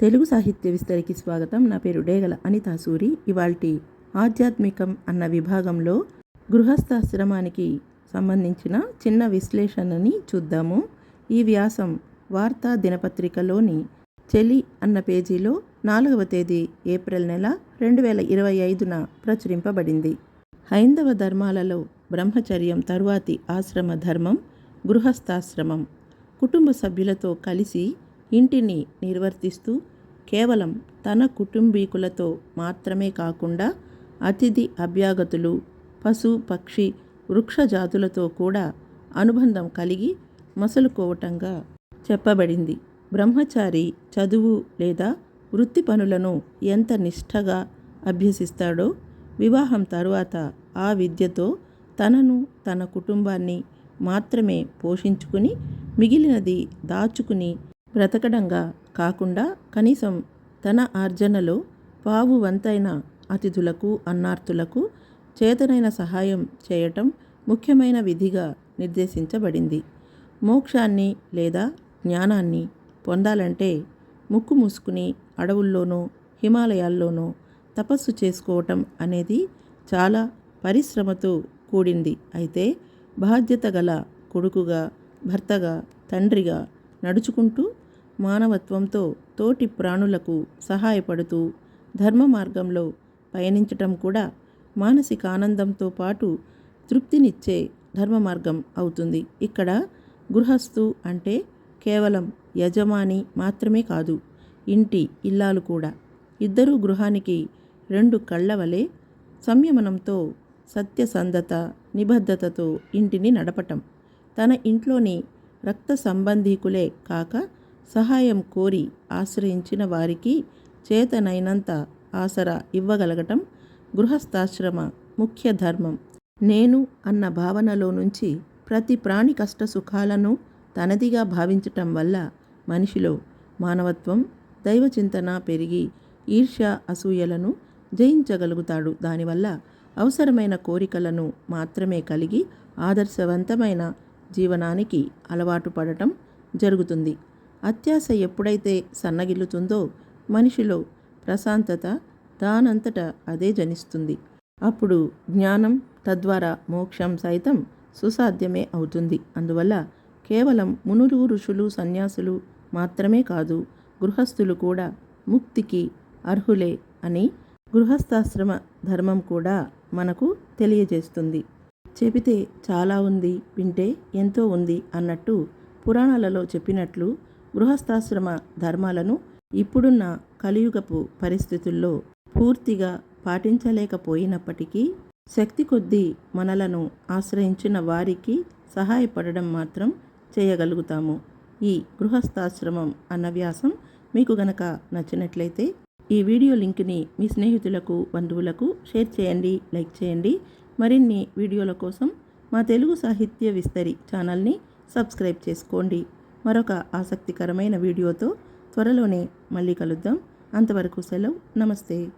తెలుగు సాహిత్య విస్తరికి స్వాగతం. నా పేరు డేగల అనితా సూరి. ఇవాల్టి ఆధ్యాత్మికం అన్న విభాగంలో గృహస్థాశ్రమానికి సంబంధించిన చిన్న విశ్లేషణని చూద్దాము. ఈ వ్యాసం వార్తా దినపత్రికలోని చెలి అన్న పేజీలో నాలుగవ తేదీ ఏప్రిల్ నెల రెండు వేల ఇరవై ఐదున ప్రచురింపబడింది. హైందవ ధర్మాలలో బ్రహ్మచర్యం తరువాతి ఆశ్రమ ధర్మం గృహస్థాశ్రమం. కుటుంబ సభ్యులతో కలిసి ఇంటిని నిర్వర్తిస్తూ కేవలం తన కుటుంబీకులతో మాత్రమే కాకుండా అతిథి అభ్యాగతులు పశు పక్షి వృక్షజాతులతో కూడా అనుబంధం కలిగి మసలుకోవటంగా చెప్పబడింది. బ్రహ్మచారి చదువు లేదా వృత్తి పనులను ఎంత నిష్ఠగా అభ్యసిస్తాడో వివాహం తరువాత ఆ విద్యతో తనను తన కుటుంబాన్ని మాత్రమే పోషించుకుని మిగిలినది దాచుకుని బ్రతకడంగా కాకుండా కనీసం తన ఆర్జనలో పావు వంతైన అతిథులకు అన్నార్థులకు చేతనైన సహాయం చేయటం ముఖ్యమైన విధిగా నిర్దేశించబడింది. మోక్షాన్ని లేదా జ్ఞానాన్ని పొందాలంటే ముక్కు మూసుకుని అడవుల్లోనో హిమాలయాల్లోనో తపస్సు చేసుకోవటం అనేది చాలా పరిశ్రమతో కూడింది. అయితే బాధ్యత గల కొడుకుగా భర్తగా తండ్రిగా నడుచుకుంటూ మానవత్వంతో తోటి ప్రాణులకు సహాయపడుతూ ధర్మ మార్గంలో పయనించటం కూడా మానసిక ఆనందంతో పాటు తృప్తినిచ్చే ధర్మ మార్గం అవుతుంది. ఇక్కడ గృహస్థు అంటే కేవలం యజమాని మాత్రమే కాదు ఇంటి ఇల్లాలు కూడా. ఇద్దరూ గృహానికి రెండు కళ్ళ వలె సంయమనంతో సత్యసంధత నిబద్ధతతో ఇంటిని నడపటం. తన ఇంట్లోని రక్త సంబంధీకులే కాక సహాయం కోరి ఆశ్రయించిన వారికి చేతనైనంత ఆసరా ఇవ్వగలగటం గృహస్థాశ్రమ ముఖ్య ధర్మం. నేను అన్న భావనలో నుంచి ప్రతి ప్రాణి కష్ట సుఖాలను తనదిగా భావించటం వల్ల మనిషిలో మానవత్వం దైవచింతన పెరిగి ఈర్ష్య అసూయలను జయించగలుగుతాడు. దానివల్ల అవసరమైన కోరికలను మాత్రమే కలిగి ఆదర్శవంతమైన జీవనానికి అలవాటు పడటం జరుగుతుంది. అత్యాశ ఎప్పుడైతే సన్నగిల్లుతుందో మనిషిలో ప్రశాంతత దానంతట అదే జనిస్తుంది. అప్పుడు జ్ఞానం తద్వారా మోక్షం సైతం సుసాధ్యమే అవుతుంది. అందువల్ల కేవలం మునులు ఋషులు సన్యాసులు మాత్రమే కాదు గృహస్థులు కూడా ముక్తికి అర్హులే అని గృహస్థాశ్రమ ధర్మం కూడా మనకు తెలియజేస్తుంది. చెబితే చాలా ఉంది వింటే ఎంతో ఉంది అన్నట్టు పురాణాలలో చెప్పినట్లు గృహస్థాశ్రమ ధర్మాలను ఇప్పుడున్న కలియుగపు పరిస్థితుల్లో పూర్తిగా పాటించలేకపోయినప్పటికీ శక్తి కొద్దీ మనలను ఆశ్రయించిన వారికి సహాయపడడం మాత్రం చేయగలుగుతాము. ఈ గృహస్థాశ్రమం అన్న వ్యాసం మీకు గనక నచ్చినట్లయితే ఈ వీడియో లింక్ని మీ స్నేహితులకు బంధువులకు షేర్ చేయండి లైక్ చేయండి. మరిన్ని వీడియోల కోసం మా తెలుగు సాహిత్య విస్తరి ఛానల్ని సబ్స్క్రైబ్ చేసుకోండి. మరొక ఆసక్తికరమైన వీడియోతో త్వరలోనే మళ్ళీ కలుద్దాం. అంతవరకు సెలవు. నమస్తే.